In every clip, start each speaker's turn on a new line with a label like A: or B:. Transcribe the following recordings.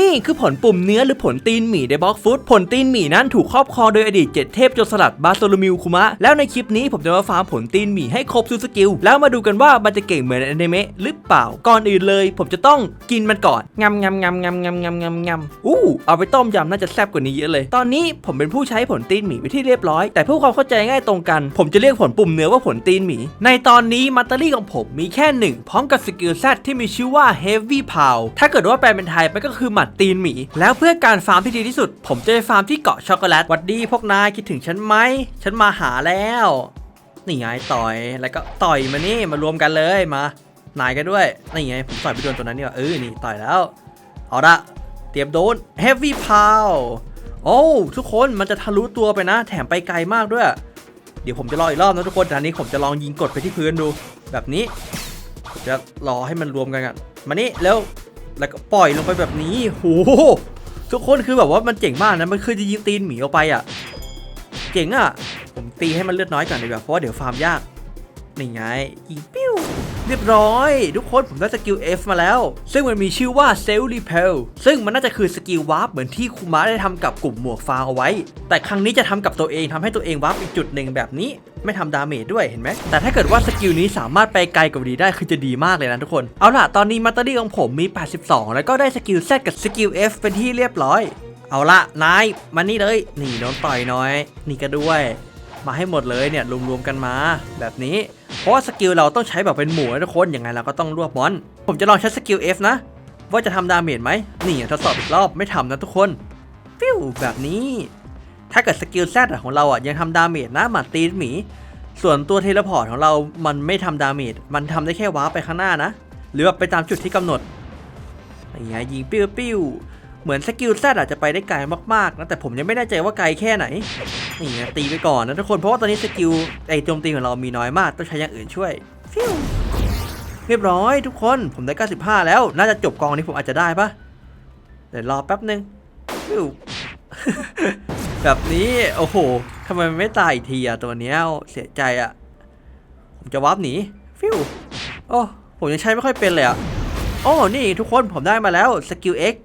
A: นี่คือผลปุ่มเนื้อหรือผลตีนหมีในบล็อกฟุตผลตีนหมีนั้นถูกครอบครองโดยอดีตเจ็ดเทพโจรสลัดบาโซโลมิวคุมะ แล้วในคลิปนี้ผมจะมาฟาร์มผลตีนหมีให้ครบทุกสกิล แล้วมาดูกันว่ามันจะเก่งเหมือนอนิเมะหรือเปล่า ก่อนอื่นเลย ผมจะต้องกินมันก่อนงำงำงำงำงำงำงำงำอู้เอาไปต้มยำน่าจะแซ่บกว่านี้เยอะเลย ตอนนี้ผมเป็นผู้ใช้ผลตีนหมีไปที่เรียบร้อย แต่เพื่อความเข้าใจง่ายตรงกัน ผมจะเรียกผลปุ่มเนื้อว่าผลตีนหมี ในตอนนี้มัตเตอรี่ของผมมีแค่หนึ่งพร้อมกับสกิลแซที่มีชื่อว่า Heavy Pow ถ้าเกิดว่าแปลเป็นไทยมันก็คือหมัดตีนหมี แล้วเพื่อการฟาร์มที่ดีที่สุด ผมจะไปฟาร์มที่เกาะช็อกโกแลตวัดดีพวกนายคิดถึงฉันไหม ฉันมาหาแล้ว นี่ไงต่อย แล้วก็ต่อยมานี่มารวมกันเลยมา นายกันด้วย นี่ไงผมต่อยไปโดนตัวนั้นนี่ว่ะเออ นี่ต่อยแล้ว เอาละ เตรียมโดน Heavy Pow โอ้ทุกคนมันจะทะลุตัวไปนะ แถมไปไกลมากด้วย เดี๋ยวผมจะรออีกรอบนะทุกคนแต่อันนี้ผมจะลองยิงกดไปที่พื้นดู แบบนี้จะรอให้มันรวมกันกันมานี่แล้ว แล้วก็ปล่อยลงไปแบบนี้โหทุกคนคือแบบว่ามันเจ๋งมากนะมันคือจะยิงตีนหมีออกไปอะ เจ๋งอะ ผมตีให้มันเลือดน้อยก่อนดีกว่าเพราะว่าเดี๋ยวฟาร์มยากนี่ไงยิงปิ้ว เรียบร้อย ทุกคนผมได้สกิล F มาแล้ว ซึ่งมันมีชื่อว่า Cell Repel ซึ่งมันน่าจะคือสกิลวาร์ปเหมือนที่คุมะได้ทำกับกลุ่มหมวกฟางเอาไว้ แต่ครั้งนี้จะทำกับตัวเองทำให้ตัวเองวาร์ปอีกจุดหนึ่งแบบนี้ไม่ทำดาเมจด้วยเห็นไหม แต่ถ้าเกิดว่าสกิลนี้สามารถไปไกลกว่านี้ได้คือจะดีมากเลยนะทุกคน เอาล่ะ ตอนนี้มัตเตอรี่ของผมมี 82 แล้วก็ได้สกิล Z กับสกิล F เป็นที่เรียบร้อย เอาละนายมานี่เลย นี่โดนต่อยน้อย นี่ก็ด้วย มาให้หมดเลยเนี่ยรวมๆกันมา แบบนี้ เพราะว่าสกิลเราต้องใช้แบบเป็นหมู่นะทุกคนยังไงเราก็ต้องรวบมอน ผมจะลองใช้สกิล F นะ ว่าจะทำดาเมจไหมนี่ทดสอบอีกรอบไม่ทำนะทุกคนฟิวแบบนี้ ถ้าเกิดสกิลแซดของเราอะยังทำดาเมจนะหมัดตีหมีส่วนตัวเทเลพอร์ตของเรา มันไม่ทำดาเมจ มันทำได้แค่ว้าร์ปไปข้างหน้านะ หรือแบบไปตามจุดที่กำหนดอย่างเงี้ยยิงปิ้วปิ้ว เหมือนสกิลแซดอาจจะไปได้ไกลมากๆนะแต่ผมยังไม่แน่ใจว่าไกลแค่ไหนนี่ไงตีไปก่อนนะทุกคนเพราะว่าตอนนี้สกิลไอโจมตีของเรามีน้อยมากต้องใช้อย่างอื่นช่วยฟิวเรียบร้อยทุกคนผมได้ 95 แล้ว น่าจะจบกองนี้ผมอาจจะได้ปะเดี๋ยวรอแป๊บนึงฟิวแบบนี้โอ้โหทำไมไม่ตายอีกทีอะตัวเนี้ยเสียใจอะผมจะวาร์ปหนีฟิวโอ้ผมยังใช้ไม่ค่อยเป็นเลยอะโอ้นี่ทุกคนผมได้มาแล้วสกิล X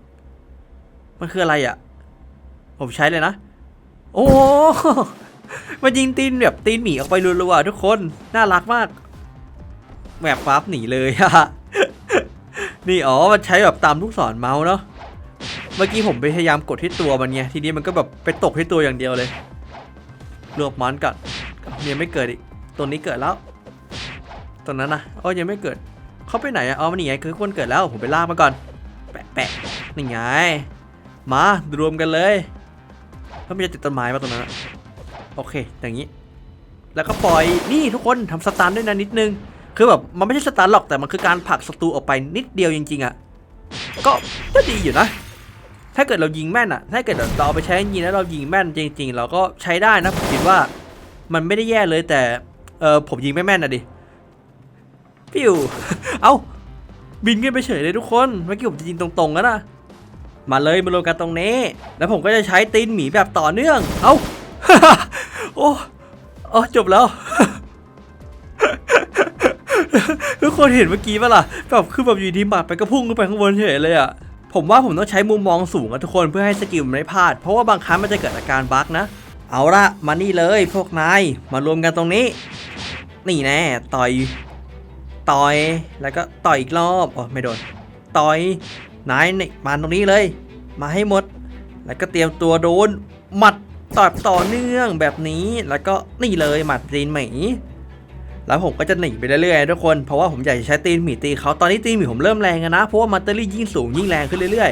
A: มันคืออะไรอะผมใช้เลยนะ โอ้มันยิงตีนแบบตีนหมีออกไปรัวๆทุกคน น่ารักมากแบบปั๊บหนีเลยอะนี่อ๋อ มันใช้แบบตามลูกศรเมาส์เนาะ เมื่อกี้ผมพยายามกดที่ตัวมันไง ทีนี้มันก็แบบไปตกที่ตัวอย่างเดียวเลยรวบมันก่อนยังไม่เกิดอีก ตัวนี้เกิดแล้วตัวนั้นนะอ๋อยังไม่เกิด เขาไปไหนอะอ๋อมันนี่ไงคือคนเกิดแล้ว ผมไปล่ามาก่อน แปะแปะนี่ไง มารวมกันเลยถ้าไม่จะติดต้นไม้มาตรงนั้นอะโอเค อย่างนี้ แล้วก็ปล่อยนี่ทุกคนทำสตันด้วยนะนิดนึง คือแบบมันไม่ใช่สตันหรอกแต่มันคือการผลักศัตรูออกไปนิดเดียวจริง ๆอะ่ะก็ก็ดีอยู่นะ ถ้าเกิดเรายิงแม่นอะ่ะ ถ้าเกิดเราเอาไปใช้ยิงแล้วเรายิงแม่นจริง ๆ เราก็ใช้ได้นะผมคิดว่ามันไม่ได้แย่เลยแต่เออผมยิงไม่แม่นนะดิปิวเอ้าบินขึ้นไปเฉยเลยทุกคนเมื่อกี้ผมจะยิงตรงๆแล้วนะ มาเลยมารวมกันตรงนี้ แล้วผมก็จะใช้ตีนหมีแบบต่อเนื่อง เอ้าโอ้โอ้จบแล้วทุกคนเห็นเมื่อกี้ปะล่ะแบบคือแบบอยู่ดีหมัดไปก็พุ่งขึ้นไปข้างบนเฉยเลยอะผมว่าผมต้องใช้มุมมองสูงอะทุกคนเพื่อให้สกิลมันไม่พลาด เพราะว่าบางครั้งมันจะเกิดอาการบั๊กนะ เอาละมานี่เลยพวกนายมารวมกันตรงนี้ นี่แน่ต่อย ต่อยแล้วก็ต่อยอีกรอบอ๋อไม่โดน ต่อย นายนี่มาตรงนี้เลย มาให้หมด แล้วก็เตรียมตัวโดนหมัดต่อต่อเนื่องแบบนี้แล้วก็นี่เลยหมัดตีนหมีแล้วผมก็จะหนีไปเรื่อยๆทุกคนเพราะว่าผมอยากจะใช้ตีนหมีตีเขาตอนนี้ตีนหมีผมเริ่มแรงนะเพราะว่ามัตเตอรี่ยิ่งสูงยิ่งแรงขึ้นเรื่อย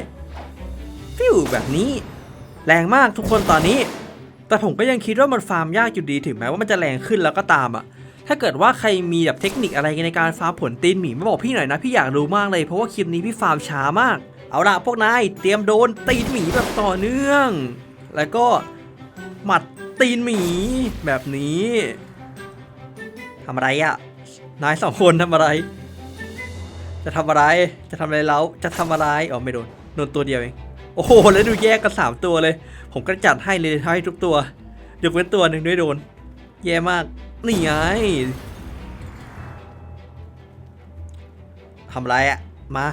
A: ๆฟิวแบบนี้แรงมากทุกคนตอนนี้ แต่ผมก็ยังคิดว่ามันฟาร์มยากอยู่ดีถึงแม้ว่ามันจะแรงขึ้นแล้วก็ตามอะ ถ้าเกิดว่าใครมีแบบเทคนิคอะไรในการฟาร์มผลตีนหมีมาบอกพี่หน่อยนะ พี่อยากรู้มากเลยเพราะว่าคลิปนี้พี่ฟาร์มช้ามาก เอาละพวกนายเตรียมโดนตีนหมีแบบต่อเนื่อง แล้วก็หมัดตีนหมีแบบนี้ทำอะไรอะ่ะนายสองคนทำอะไร จะทำอะไรจะทำอะไรแล้วจะทำอะไรอ๋อไม่โดนโดนตัวเดียวเองโอ้โหแล้วดูแยกกันสามตัวเลย ผมก็จัดให้เลยให้ทุกตัวยกเว้นตัวหนึ่งด้วยโดน แย่มาก นี่ไงทำไรอะ มา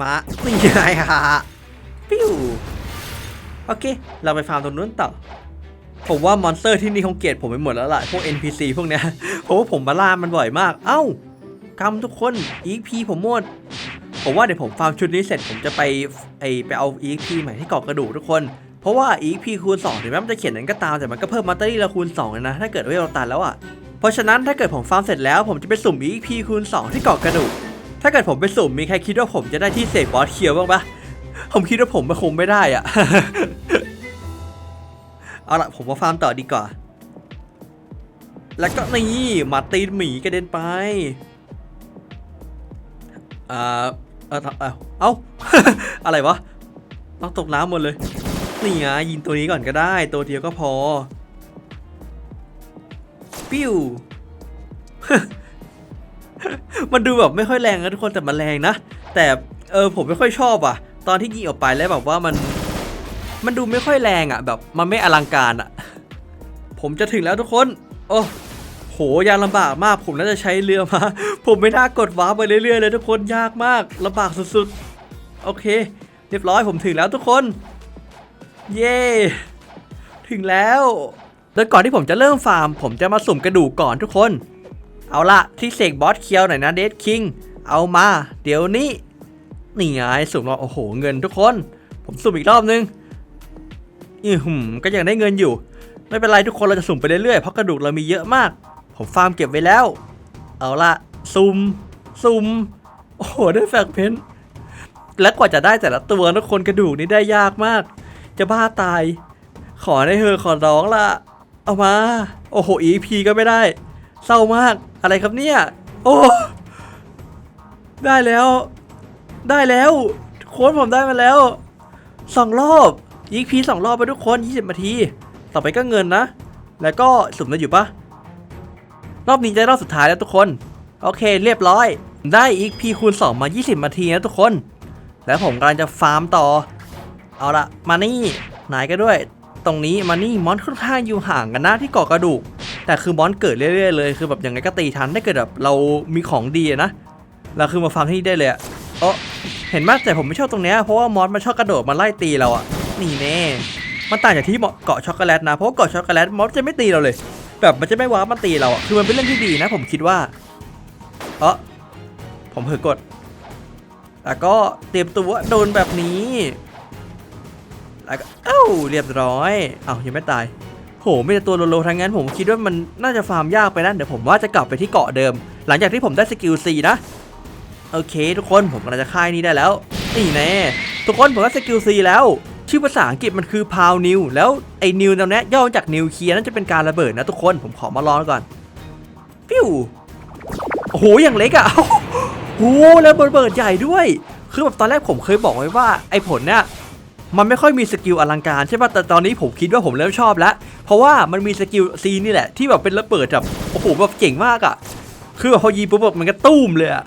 A: มานี่ไงฮะปิ้วโอเค เราไปฟาร์มตรงนู้นต่อ ผมว่ามอนสเตอร์ที่นี่คงเกลียดผมไปหมดแล้วล่ะ พวก NPC พวกเนี้ยเพราะว่าผมมาล่ามันบ่อยมาก เอ้ากำทุกคน EP ผมหมด ผมว่าเดี๋ยวผมฟาร์มชุดนี้เสร็จผมจะไปไอไปเอา EP ใหม่ที่เกาะกระดูกทุกคน เพราะว่า EP คูณ2ถึงแม้มันจะเขียนนั้นก็ตามแต่มันก็เพิ่มมัตเตอรี่เราคูณ2เลยนะถ้าเกิดเวลเราตันแล้วอะเพราะฉะนั้นถ้าเกิดผมฟาร์มเสร็จแล้ว ผมจะไปสุ่ม EP คูณ2ที่เกาะกระดูกถ้าเกิดผมไปสุ่มมีใครคิดว่าผมจะได้ที่เสกบอสเคียวบ้างปะผมคิดว่าผมมันคงไม่ได้อะเอาละผมมาฟาร์มต่อดีกว่า แล้วก็นี่มาตีนหมีกระเด็นไปอ่าเออเอาเอาอะไรวะต้องตกน้ำหมดเลย นี่ไงยิงตัวนี้ก่อนก็ได้ ตัวเดียวก็พอ ปิ้ว มันดูแบบไม่ค่อยแรงนะทุกคนแต่มันแรงนะ แต่เออผมไม่ค่อยชอบอะ ตอนที่ยิงออกไปแล้วแบบว่ามัน มันดูไม่ค่อยแรงอะ แบบมันไม่อลังการอะ ผมจะถึงแล้วทุกคน โอ้โหยากลำบากมาก ผมน่าจะใช้เรือมา ผมไม่น่ากดว้าไปเรื่อยๆเลยทุกคนยากมากลำบากสุดๆ โอเค เรียบร้อยผมถึงแล้วทุกคน เย้ถึงแล้ว โดยก่อนที่ผมจะเริ่มฟาร์ม ผมจะมาสุ่มกระดูกก่อนทุกคน เอาละที่เสกบอสเคียวหน่อยนะเดดคิง เอามา เดี๋ยวนี้ นี่ไงสุ่มราโอ้โหเงินทุกคน ผมสุ่มอีกรอบนึงอือหืมก็ยังได้เงินอยู่ ไม่เป็นไรทุกคนเราจะสุ่มไปเรื่อยๆเพราะกระดูกเรามีเยอะมาก ผมฟาร์มเก็บไว้แล้ว เอาละซุ่มซุ่มโอ้โหได้แฟกเพนและกว่าจะได้แต่ละตัวทุกคนกระดูกนี่ได้ยากมาก จะบ้าตาย ขอได้เธอขอร้องละเอามา โอ้โห EP ก็ไม่ได้ เศร้ามากอะไรครับเนี่ย โอ้ได้แล้ว ได้แล้ว โค้ดผมได้มาแล้วสองรอบยิงพีสองรอบไปทุกคน 20นาที ต่อไปก็เงินนะ แล้วก็สุ่มได้อยู่ปะรอบนี้จะรอบสุดท้ายแล้วทุกคน โอเค เรียบร้อย ได้อีกพีคูณ 2 มา 20นาทีนะทุกคน แล้วผมกำลังจะฟาร์มต่อ เอาละมานี่ไหนก็ด้วย ตรงนี้มานี่มอนค่อนข้างอยู่ห่างกันนะที่เกาะกระดูก แต่คือมอนเกิดเรื่อยๆเลยคือแบบยังไงก็ตีทันถ้เกิดแบบเรามีของดีนะเราคือมาฟาร์มที่นี่ได้เลยอะเออเห็นไหมแต่ผมไม่ชอบตรงเนี้ยเพราะว่ามอสมันชอบกระโดดมาไล่ตีเราอะนี่แน่มันต่างจากที่เกาะช็อกโกแลตนะเพราะเกาะช็อกโกแลตมอสจะไม่ตีเราเลย แบบมันจะไม่ว้ามันตีเราอะคือมันเป็นเรื่องที่ดีนะ ผมคิดว่าเออผมเผลอกดแล้วก็เตรียมตัวโดนแบบนี้ แล้วก็เอ้าเรียบร้อยเอ้ายังไม่ตายโหไม่แต่ตัวโลโลทั้งนั้นผมคิดว่ามันน่าจะฟาร์มยากไปนะเดี๋ยวผมว่าจะกลับไปที่เกาะเดิม หลังจากที่ผมได้สกิล C นะโอเค ทุกคนผมกำลังจะค่ายนี้ได้แล้วนี่แน่ทุกคนผมได้สกิล C แล้วชื่อภาษาอังกฤษมันคือพาวนิวแล้วไอ้นิวตรงเนี้ยย่อมาจากนิวเคลียร์นั่นจะเป็นการระเบิดนะทุกคนผมขอมาลองก่อนฟิวโอ้โหอย่างเล็กอะโอ้โหแล้วระเบิดใหญ่ด้วย คือแบบตอนแรกผมเคยบอกไว้ว่าไอ้ผลเนี่ย มันไม่ค่อยมีสกิลอลังการใช่ป่ะแต่ตอนนี้ผมคิดว่าผมเริ่มชอบแล้ว เพราะว่ามันมีสกิลซีนี่แหละที่แบบเป็นระเบิดแบบโอ้โหแบบเจ๋งมากอะคือแบบพอยิงปุ๊บแบบมันก็ตุ้มเลยอะ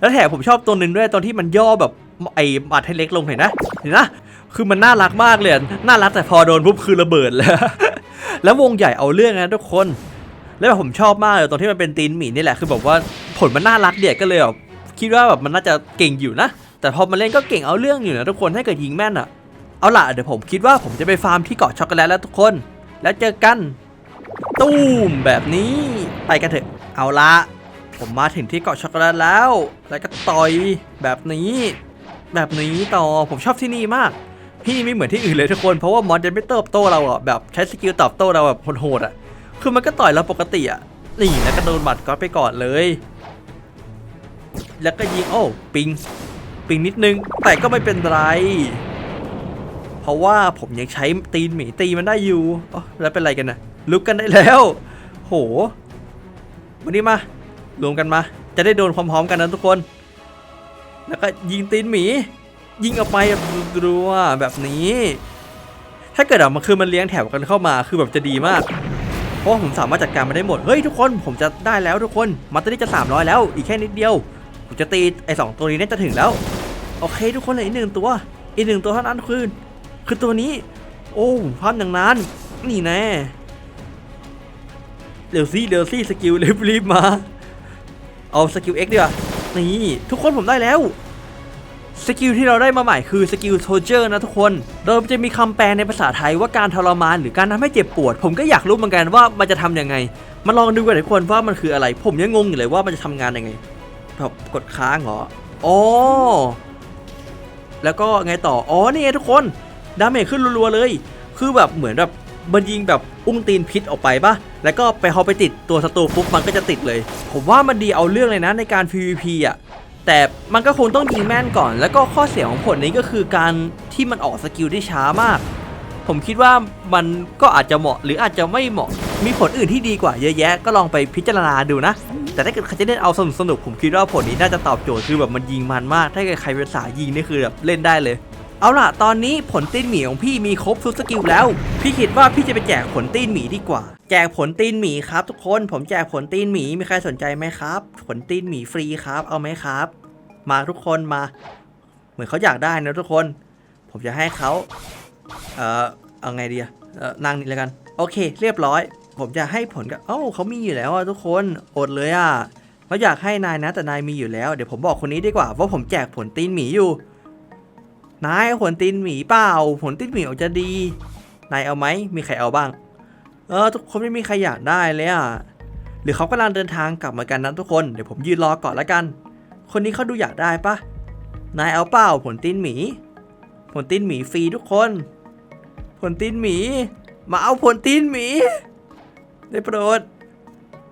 A: แล้วแถมผมชอบตัวหนึ่งด้วยตอนที่มันย่อแบบไอ้บาดให้เล็กลงเห็นนะเห็นนะคือมันน่ารักมากเลยน่ารักแต่พอโดนปุ๊บคือระเบิดเลยแล้ววงใหญ่เอาเรื่องนะทุกคน แล้วแบบผมชอบมากเลยตอนที่มันเป็นตีนหมีนี่แหละคือแบบว่าผลมันน่ารักเดียก็เลยแบบคิดว่าแบบมันน่าจะเก่งอยู่นะ แต่พอมาเล่นก็เก่งเอาเรื่องอยู่นะทุกคนถ้เกิดยิงแม่นอะ เอาล่ะเดี๋ยวผมคิดว่าผมจะไปฟาร์มที่เกาะช็อกโกแลตแล้วทุกคน แล้วเจอกัน ตูมแบบนี้ไปกันเถอะ เอาละผมมาถึงที่เกาะช็อกโกแลตแล้ว แล้วก็ต่อยแบบนี้ แบบนี้ต่อผมชอบที่นี่มาก ที่นี่ไม่เหมือนที่อื่นเลยทุกคนเพราะว่ามอนจะไม่เติบโตเราอะแบบใช้สกิลตอบโต้เราแบบโหดๆอะ คือมันก็ต่อยเราปกติอะนี่แล้วก็โดนบัตรก็ไปก่อนเลย แล้วก็ยิงโอ้ปิงปิงนิดนึงแต่ก็ไม่เป็นไร เพราะว่าผมยังใช้ตีนหมีตีมันได้อยู่อ๋อแล้วเป็นไรกันนะลุกกันได้แล้ว โห วันนี้มารวมกันมา จะได้โดนพร้อมๆกันนะทุกคน แล้วก็ยิงตีนหมี ยิงออกไปรัวๆแบบนี้ ถ้าเกิดอะมันคือมันเลี้ยงแถวกันเข้ามาคือแบบจะดีมาก เพราะผมสามารถจัดการมันได้หมด เฮ้ยทุกคนผมจะได้แล้วทุกคนมัตเตอรี่จะ 300 แล้ว อีกแค่นิดเดียว ผมจะตีไอ้สองตัวนี้เนี่ยจะถึงแล้ว โอเค ทุกคนเลืออีกหนึ่งตัว อีกหนึ่งตัวเท่านั้นคือ คือตัวนี้ โอ้ภาพอย่างนั้น นี่แน่เดี๋ยวซี่เดี๋ยวซี่สกิลรีบรีบมา เอาสกิล X ดีกว่านี่ทุกคนผมได้แล้วสกิลที่เราได้มาใหม่คือสกิลโทเจอร์นะทุกคนโดยจะมีคำแปลในภาษาไทยว่าการทรมานหรือการทำให้เจ็บปวด ผมก็อยากรู้เหมือนกันว่ามันจะทำยังไง มาลองดูกันทุกคนว่ามันคืออะไร ผมยังงงอยู่เลยว่ามันจะทำงานยังไงแบบกดค้างเหรออ๋อแล้วก็ไงต่อ อ๋อนี่ไงทุกคน ดาเมจขึ้นรัวๆเลย คือแบบเหมือนแบบมันยิงแบบอุ้งตีนพิษออกไปปะแล้วก็ไปพอไปติดตัวศัตรูปุ๊บมันก็จะติดเลย ผมว่ามันดีเอาเรื่องเลยนะในการ PVP อะ แต่มันก็คงต้องยิงแม่นก่อน แล้วก็ข้อเสียของผลนี้ก็คือการที่มันออกสกิลได้ช้ามาก ผมคิดว่ามันก็อาจจะเหมาะหรืออาจจะไม่เหมาะ มีผลอื่นที่ดีกว่าเยอะแยะ ก็ลองไปพิจารณาดูนะ แต่ถ้าเกิดใครจะเล่นเอาสนุกสนุกๆผมคิดว่าผลนี้น่าจะตอบโจทย์คือแบบมันยิงมันมาก ถ้าเกิดใครเป็นสายยิงนี่คือแบบเล่นได้เลย เอาล่ะ ตอนนี้ผลตีนหมีของพี่มีครบทุกสกิลแล้ว พี่คิดว่าพี่จะไปแจกผลตีนหมีดีกว่า แจกผลตีนหมีครับทุกคน ผมแจกผลตีนหมี มีใครสนใจไหมครับ ผลตีนหมีฟรีครับ เอาไหมครับ มาทุกคนมา เหมือนเขาอยากได้นะทุกคน ผมจะให้เขาเอ่อ เอาไงดีอะนั่งนี่แล้วกัน โอเค เรียบร้อย ผมจะให้ผลกับเอ้าเขามีอยู่แล้วอะทุกคน อดเลยอะเขาอยากให้นายนะ แต่นายมีอยู่แล้ว เดี๋ยวผมบอกคนนี้ดีกว่าว่าผมแจกผลตีนหมีอยู่ นายเอาผลตีนหมีเปล่า ผลตีนหมีออกจะดี นายเอาไหม มีใครเอาบ้าง เออทุกคนไม่มีใครอยากได้เลยอะหรือเขากำลังเดินทางกลับมากันนะทุกคน เดี๋ยวผมยืนรอก่อนละกัน คนนี้เขาดูอยากได้ปะ นายเอาเปล่า ผลตีนหมี ผลตีนหมีฟรีทุกคน ผลตีนหมี มาเอาผลตีนหมี ได้โปรด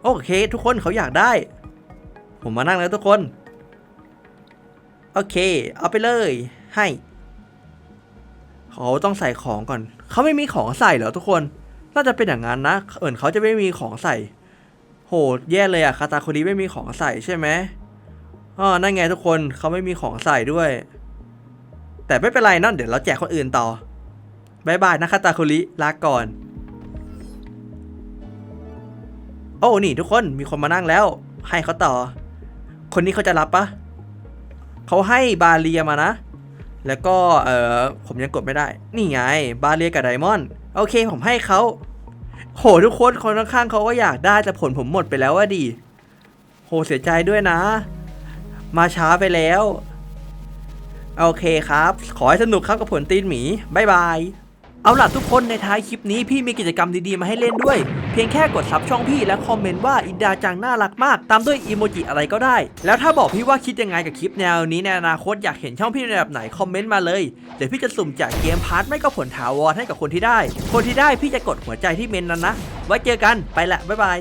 A: โอเค ทุกคนเขาอยากได้ ผมมานั่งแล้วทุกคน โอเค เอาไปเลย ให้ เขาต้องใส่ของก่อน เขาไม่มีของใส่เหรอทุกคน น่าจะเป็นอย่างนั้นนะเอิญเขาจะไม่มีของใส่ โหแย่เลยอะคาตาคนนี้ไม่มีของใส่ใช่ไหมอ๋อนั่นไงทุกคนเขาไม่มีของใส่ด้วย แต่ไม่เป็นไรนั่นเดี๋ยวเราแจกคนอื่นต่อบายบายนะคาตาคุริลาก่อน โอ้นี่ทุกคนมีคนมานั่งแล้ว ให้เขาต่อ คนนี้เขาจะรับปะเขาให้บาเลียมานะ แล้วก็เออผมยังกดไม่ได้ นี่ไง บาเรียกับไดมอนด์โอเคผมให้เขาโหทุกคนคนข้างๆเขาก็อยากได้แต่ผลผมหมดไปแล้วว่าดี โหเสียใจด้วยนะ มาช้าไปแล้ว โอเคครับ ขอให้สนุกครับกับผลตีนหมีบายบาย เอาล่ะทุกคนในท้ายคลิปนี้พี่มีกิจกรรมดีๆมาให้เล่นด้วย เพียงแค่กดซับช่องพี่และคอมเมนต์ว่าอินดาจังน่ารักมาก ตามด้วยอีโมจิอะไรก็ได้ แล้วถ้าบอกพี่ว่าคิดยังไงกับคลิปแนวนี้ในอนาคตอยากเห็นช่องพี่ในแบบไหนคอมเมนต์มาเลย เดี๋ยวพี่จะสุ่มแจกเกมพาร์ทไม่ก็ผลถาวรให้กับคนที่ได้ คนที่ได้พี่จะกดหัวใจที่เมนนั้นนะ ไว้เจอกันไปละบ๊ายบาย